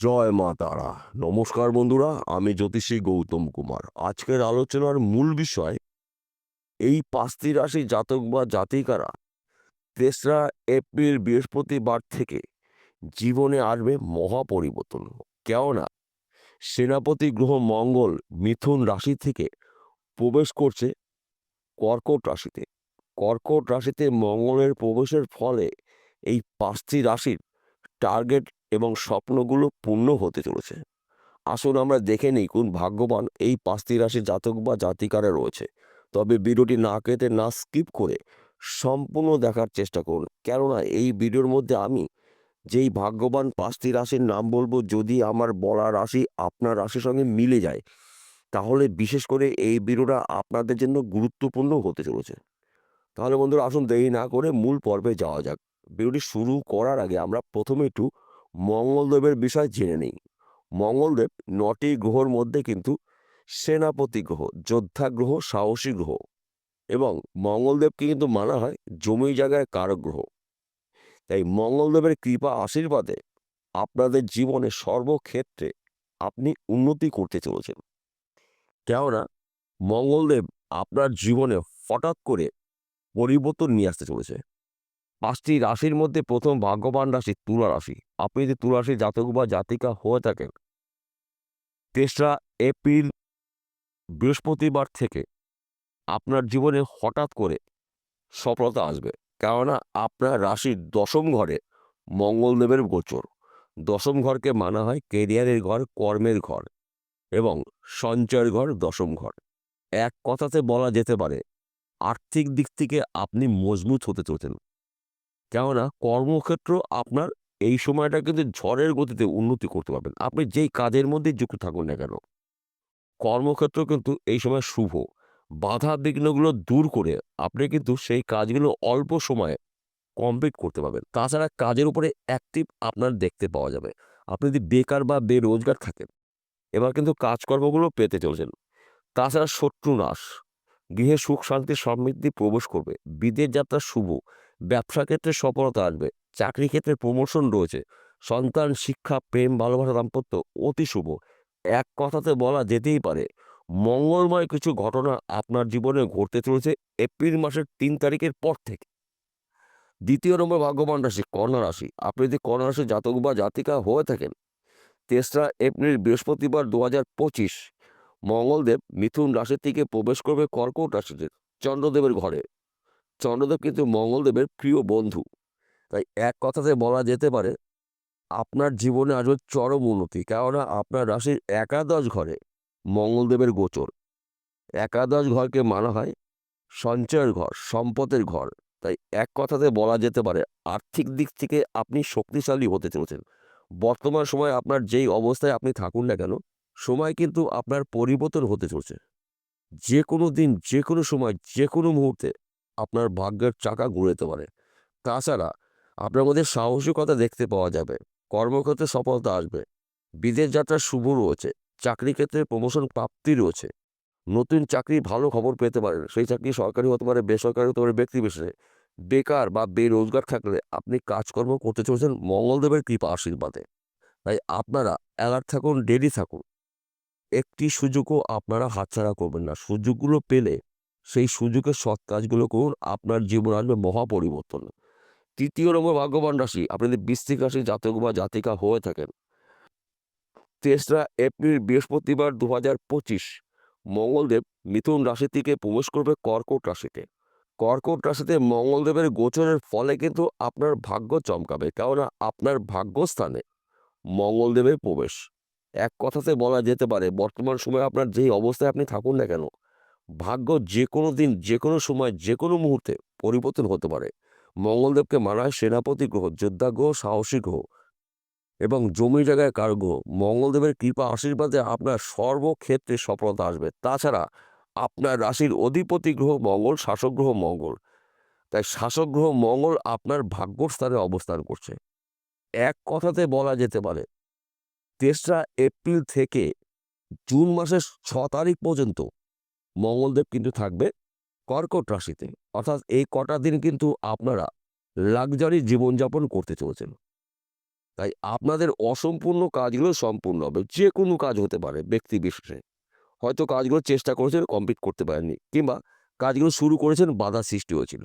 জয় মা তারা। নমস্কার বন্ধুরা, আমি জ্যোতিষী গৌতম কুমার। আজকের আলোচনার মূল বিষয়, এই পাঁচটি রাশি জাতক বা জাতিকারা তেসরা এপ্রিল বৃহস্পতিবার থেকে জীবনে আসবে মহা পরিবর্তন কেননা, সেনাপতি গ্রহ মঙ্গল মিথুন রাশি থেকে প্রবেশ করছে কর্কট রাশিতে। কর্কট রাশিতে মঙ্গলের প্রবেশের ফলে এই পাঁচটি রাশির টার্গেট এবং স্বপ্নগুলো পূর্ণ হতে চলেছে। আসুন আমরা দেখে নিই কোন ভাগ্যবান এই পাঁচটি রাশি জাতক বা জাতিকারা রয়েছে। তবে ভিডিওটি না কেটে না স্কিপ করে সম্পূর্ণ দেখার চেষ্টা করুন। কেননা এই ভিডিওর মধ্যে আমি যেই ভাগ্যবান পাঁচটি রাশির নাম বলব, যদি আমার বলা রাশি আপনার রাশির সঙ্গে মিলে যায়, তাহলে বিশেষ করে এই ভিডিওটা আপনাদের জন্য গুরুত্বপূর্ণ হতে চলেছে। তাহলে বন্ধুরা, আসুন দেরি না করে মূল পর্বে যাওয়া যাক। ভিডিওটি শুরু করার আগে আমরা প্রথমে একটু মঙ্গলদেবের বিষয় জেনে নিই। মঙ্গলদেব নটি গ্রহর মধ্যে কিন্তু সেনাপতি গ্রহ, যোদ্ধা গ্রহ, সাহসী গ্রহ এবং মঙ্গলদেবকে কিন্তু মানা হয় জমি জায়গায় কারক গ্রহ। তাই মঙ্গলদেবের কৃপা আশীর্বাদে আপনাদের জীবনে সর্বক্ষেত্রে আপনি উন্নতি করতে চলেছেন। কেননা মঙ্গলদেব আপনার জীবনে হঠাৎ করে পরিবর্তন নিয়ে আসতে চলেছে। পাঁচটি রাশির মধ্যে প্রথম ভাগ্যবান রাশি তুলা রাশি। আপনি যদি তুলা রাশির জাতক বা জাতিকা হয়ে থাকেন, তেসরা এপ্রিল বৃহস্পতিবার থেকে আপনার জীবনে হঠাৎ করে সফলতা আসবে। কেননা আপনার রাশির দশম ঘরে মঙ্গলদেবের গোচর। দশম ঘরকে মানা হয় কেরিয়ারের ঘর, কর্মের ঘর এবং সঞ্চয়ের ঘর দশম ঘর। এক কথাতে বলা যেতে পারে, আর্থিক দিক থেকে আপনি মজবুত হতে চলছেন। কেননা কর্মক্ষেত্র আপনার এই সময়টা কিন্তু ঝড়ের গতিতে উন্নতি করতে পারবেন। আপনি যেই কাজের মধ্যে যুক্ত থাকুন না কেন, কর্মক্ষেত্র কিন্তু এই সময় শুভ। বাধা বিঘ্নগুলো দূর করে আপনি কিন্তু সেই কাজগুলো অল্প সময়ে কমপ্লিট করতে পারবেন। তাছাড়া কাজের উপরে অ্যাক্টিভ আপনার দেখতে পাওয়া যাবে। আপনি যদি বেকার বা বেরোজগার থাকেন, এবার কিন্তু কাজকর্মগুলো পেতে চলছেন। তাছাড়া শত্রু নাশ গৃহে সুখ শান্তি সমৃদ্ধি প্রবেশ করবে, বিদেশ যাত্রা শুভ ব্যবসা ক্ষেত্রে সফলতা আসবে, চাকরি ক্ষেত্রে প্রমোশন রয়েছে, সন্তান, শিক্ষা, প্রেম, ভালোবাসা, দাম্পত্য অতি শুভ। এক কথাতে বলা যেতেই পারে, মঙ্গলময় কিছু ঘটনা আপনার জীবনে ঘটতে চলেছে এপ্রিল মাসের তিন তারিখের পর থেকে। দ্বিতীয় নম্বর ভাগ্যবান রাশি, কন্যা রাশি। আপনি যদি কন্যা রাশি জাতক বা জাতিকা হয়ে থাকেন, তেসরা এপ্রিল বৃহস্পতিবার দু হাজার পঁচিশ, মঙ্গলদেব মিথুন রাশি থেকে প্রবেশ করবে কর্কট রাশিতে, চন্দ্রদেবের ঘরে। চন্দ্রদেব কিন্তু মঙ্গলদেবের প্রিয় বন্ধু। তাই এক কথাতে বলা যেতে পারে, আপনার জীবনে আসবে চরম উন্নতি, কেননা আপনার রাশির একাদশ ঘরে মঙ্গলদেবের গোচর। একাদশ ঘরকে মানা হয় সঞ্চয়ের ঘর, সম্পদের ঘর। তাই এক কথাতে বলা যেতে পারে, আর্থিক দিক থেকে আপনি শক্তিশালী হতে চলেছেন। বর্তমান সময়ে আপনার যেই অবস্থায় আপনি থাকুন না কেন, সময় কিন্তু আপনার পরিবর্তন হতে চলছে। যে কোনো দিন যে কোনো সময় যে কোনো মুহূর্তে আপনার ভাগ্যের চাকা ঘুরেতে পারে। তাছাড়া আপনার মধ্যে সাহসিকতা দেখতে পাওয়া যাবে, কর্মক্ষেত্রে সফলতা আসবে। বিদেশ যাত্রার শুভ রয়েছে, চাকরি ক্ষেত্রে প্রমোশন প্রাপ্তি রয়েছে। নতুন চাকরি ভালো খবর পেতে পারেন, সেই চাকরি সরকারি হতে পারে, বেসরকারি হতে পারে ব্যক্তি বিশেষে বেকার বা বেরোজগার থাকলে আপনি কাজকর্ম করতে চলেছেন মঙ্গলদেবের কৃপা আশীর্বাদে। তাই আপনারা অ্যালার্ট থাকুন ডেলি থাকুন। একটি সুযোগও আপনারা হাতছাড়া করবেন না। সুযোগগুলো পেলে সেই সুযোগের সৎ কাজগুলো করুন, আপনার জীবন আসবে মহা পরিবর্তন। তৃতীয় নম্বর ভাগ্যবান রাশি, আপনি যদি বৃশ্চিক রাশি জাতক বা জাতিকা হয়ে থাকেন। তেসরা এপ্রিল, বৃহস্পতিবার দু হাজার পঁচিশ, মঙ্গলদেব মিথুন রাশি থেকে প্রবেশ করবে কর্কট রাশিতে। কর্কট রাশিতে মঙ্গলদেবের গোচরের ফলে কিন্তু আপনার ভাগ্য চমকাবে, কেননা আপনার ভাগ্যস্থানে মঙ্গলদেবের প্রবেশ। এক কথাতে বলা যেতে পারে, বর্তমান সময়ে আপনার যেই অবস্থায় আপনি থাকুন না কেন ভাগ্য যে কোনো দিন যে কোনো সময় যে কোনো মুহূর্তে পরিবর্তন হতে পারে। মঙ্গলদেবকে হয় সেনাপতি গ্রহ, যোদ্ধা গ্রহ, সাহসী গ্রহ এবং জমি জায়গায় কার গ্রহ? মঙ্গলদেবের কৃপা আশীর্বাদে আপনার সর্বক্ষেত্রে সফলতা আসবে। তাছাড়া আপনার রাশির অধিপতি গ্রহ মঙ্গল, শাসক গ্রহ মঙ্গল। তাই শাসক গ্রহ মঙ্গল আপনার ভাগ্যস্থানে অবস্থান করছে। এক কথাতে বলা যেতে পারে, তেসরা এপ্রিল থেকে জুন মাসের ছ তারিখ পর্যন্ত মঙ্গলদেব কিন্তু থাকবে কর্কট রাশিতে। অর্থাৎ এই কটা দিন কিন্তু আপনারা লাক্সারি জীবনযাপন করতে চলেছেন। তাই আপনাদের অসম্পূর্ণ কাজগুলো সম্পূর্ণ হবে। যে কোনো কাজ হতে পারে ব্যক্তি বিশেষে। হয়তো কাজগুলো চেষ্টা করেছেন কমপ্লিট করতে পারেননি কিংবা কাজগুলো শুরু করেছেন, বাধা সৃষ্টি হয়েছিল।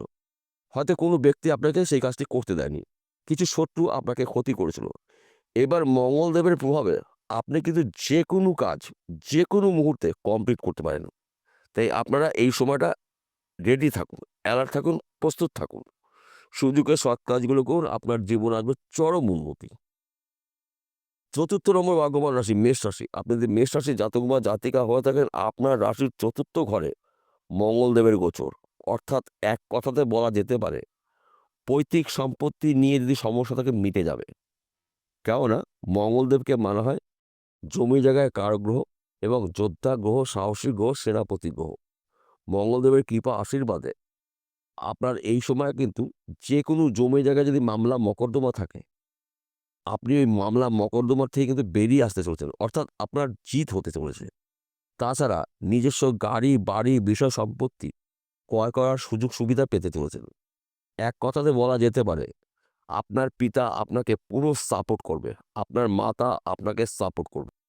হয়তো কোনো ব্যক্তি আপনাকে সেই কাজটি করতে দেয়নি। কিছু শত্রু আপনাকে ক্ষতি করেছিল। এবার মঙ্গলদেবের প্রভাবে আপনি কিন্তু যে কোনো কাজ যে কোনো মুহূর্তে কমপ্লিট করতে পারেন। তাই আপনারা এই সময়টা রেডি থাকুন অ্যালার্ট থাকুন, প্রস্তুত থাকুন। সুযোগের সৎ কাজগুলো করুন, আপনার জীবন আসবে চরম উন্নতি। চতুর্থ নম্বর ভাগ্যবান রাশি, মেষ রাশি। আপনি যদি মেষ রাশি জাতক বা জাতিকা হয়ে থাকেন, আপনার রাশির চতুর্থ ঘরে মঙ্গলদেবের গোচর। অর্থাৎ এক কথাতে বলা যেতে পারে, পৈতৃক সম্পত্তি নিয়ে যদি সমস্যা থাকে, মিটে যাবে। কেননা, মঙ্গলদেবকে মানা হয়, জমি জায়গায় কারগ্রহ এবং যোদ্ধা গ্রহ, সাহসী গ্রহ, সেনাপতি গ্রহ। মঙ্গলদেবের কৃপা আশীর্বাদে। আপনার এই সময় কিন্তু যে কোনো জমি জায়গায় যদি মামলা, মকদ্দমা থাকে, আপনি ওই মামলা, মকদ্দমার থেকে কিন্তু বেরিয়ে আসতে চলেছেন। অর্থাৎ আপনার জিত হতে চলেছে। তাছাড়া নিজস্ব গাড়ি, বাড়ি, বিষয় সম্পত্তি ক্রয় করার সুযোগ, সুবিধা পেতে চলেছেন। এক কথাতে বলা যেতে পারে, আপনার পিতা আপনাকে পুরো সাপোর্ট করবে। আপনার মাতা আপনাকে সাপোর্ট করবে।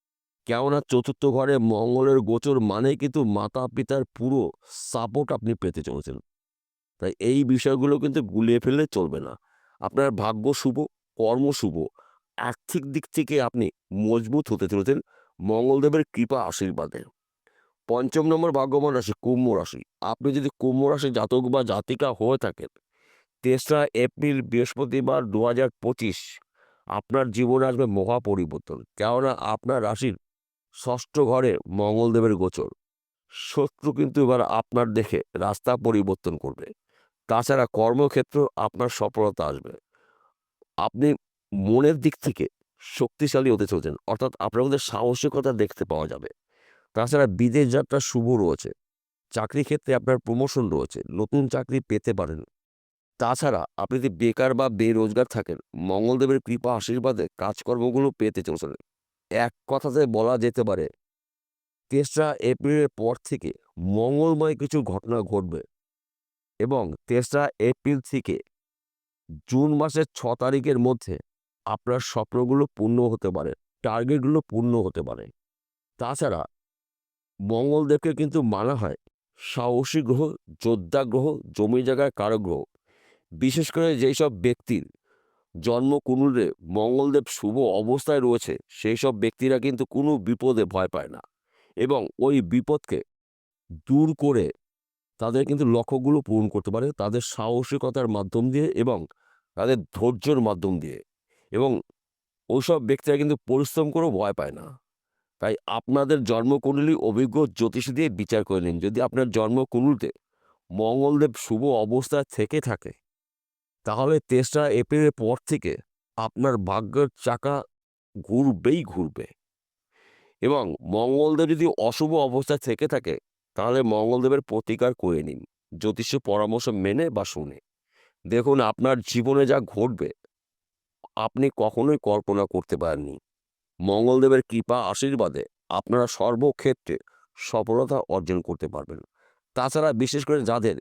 কেননা চতুর্থ ঘরে মঙ্গলের গোচর মানে কিন্তু মাতা পিতার পুরো সাপোর্ট আপনি পেতে চলেছেন। তাই এই বিষয়গুলো কিন্তু গুলিয়ে ফেললে চলবে না। আপনার ভাগ্য শুভ, কর্ম শুভ, আর্থিক দিক থেকে আপনি মজবুত হতে চলেছেন। মঙ্গলদেবের কৃপা আশীর্বাদে। পঞ্চম নম্বর ভাগ্যবান রাশি, কুম্ভ রাশি। আপনি যদি কুম্ভ রাশি জাতক বা জাতিকা হয়ে থাকেন, তেসরা এপ্রিল বৃহস্পতিবার দু পঁচিশ, আপনার জীবনে আসবে মহা পরিবর্তন। কেননা আপনার রাশির ষষ্ঠ ঘরে মঙ্গলদেবের গোচর। শত্রু কিন্তু এবার আপনার দেখে রাস্তা পরিবর্তন করবে। তাছাড়া কর্মক্ষেত্র আপনার সফলতা আসবে। আপনি মনের দিক থেকে শক্তিশালী হতে চলছেন, অর্থাৎ আপনার মধ্যে সাহসিকতা দেখতে পাওয়া যাবে। তাছাড়া বিদেশ যাত্রা শুভ রয়েছে। চাকরি ক্ষেত্রে আপনার প্রমোশন রয়েছে, নতুন চাকরি পেতে পারেন। তাছাড়া আপনি যদি বেকার বা বেরোজগার থাকেন, মঙ্গলদেবের কৃপা আশীর্বাদে কাজকর্মগুলো পেতে চলছেন। এক কথাতে বলা যেতে পারে, তেসরা এপ্রিলের পর থেকে মঙ্গলময় কিছু ঘটনা ঘটবে এবং তেসরা এপ্রিল থেকে জুন মাসের ছ তারিখের মধ্যে আপনার স্বপ্নগুলো পূর্ণ হতে পারে, টার্গেটগুলো পূর্ণ হতে পারে। তাছাড়া মঙ্গলদেবকে কিন্তু মানা হয় সাহসী গ্রহ, যোদ্ধা গ্রহ, জমি জায়গায় কারও গ্রহ বিশেষ করে যেই সব ব্যক্তির জন্ম কুণ্ডলে মঙ্গলদেব শুভ অবস্থায় রয়েছে, সেই সব ব্যক্তিরা কিন্তু কোনো বিপদে ভয় পায় না। এবং ওই বিপদকে দূর করে তাদের কিন্তু লক্ষ্যগুলো পূরণ করতে পারে তাদের সাহসিকতার মাধ্যম দিয়ে এবং তাদের ধৈর্যর মাধ্যম দিয়ে। এবং ওইসব ব্যক্তিরা কিন্তু পরিশ্রম করেও ভয় পায় না। তাই আপনাদের জন্মকুণ্ডলী অভিজ্ঞ জ্যোতিষী দিয়ে বিচার করে নিন। যদি আপনার জন্মকুণ্ডলিতে মঙ্গলদেব শুভ অবস্থায় থেকে থাকে তাহলে তেসরা এপ্রিলের পর থেকে আপনার ভাগ্যের চাকা ঘুরবেই ঘুরবে। এবং মঙ্গলদেব যদি অশুভ অবস্থায় থেকে থাকে, তাহলে মঙ্গলদেবের প্রতিকার করে নিন জ্যোতিষ পরামর্শ মেনে বা শুনে। দেখুন, আপনার জীবনে যা ঘটবে, আপনি কখনোই কল্পনা করতে পারেননি। মঙ্গলদেবের কৃপা আশীর্বাদে আপনারা সর্বক্ষেত্রে সফলতা অর্জন করতে পারবেন। তাছাড়া বিশেষ করে যাদের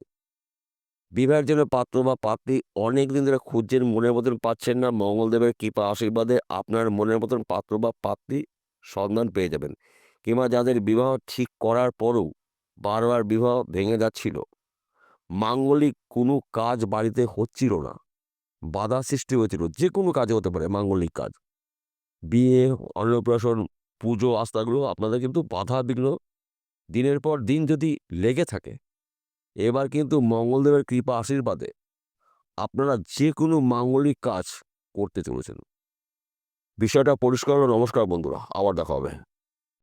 বিবাহের জন্য পাত্র বা পাত্রী অনেক দিন ধরে খুঁজছেন, মনের মতন পাচ্ছেন না। মঙ্গলদেবের কৃপা আশীর্বাদে আপনার মনের মতন পাত্র বা পাত্রী সন্ধান পেয়ে যাবেন কিংবা যাদের বিবাহ ঠিক করার পরেও বারবার বিবাহ ভেঙে যাচ্ছিল। মাঙ্গলিক কোনো কাজ বাড়িতে হচ্ছিল না। বাধা সৃষ্টি হয়েছিল, যে কোনো কাজে হতে পারে, মাঙ্গলিক কাজ। বিয়ে, অন্নপ্রাশন, পুজো, আস্থাগুলো আপনাদের কিন্তু বাধা বিঘ্ন দিনের পর দিন যদি লেগে থাকে এবার কিন্তু মঙ্গলদেবের কৃপা আশীর্বাদে আপনারা যে কোনো মাঙ্গলিক কাজ করতে চলেছেন। বিষয়টা পরিষ্কার নমস্কার বন্ধুরা, আবার দেখা হবে।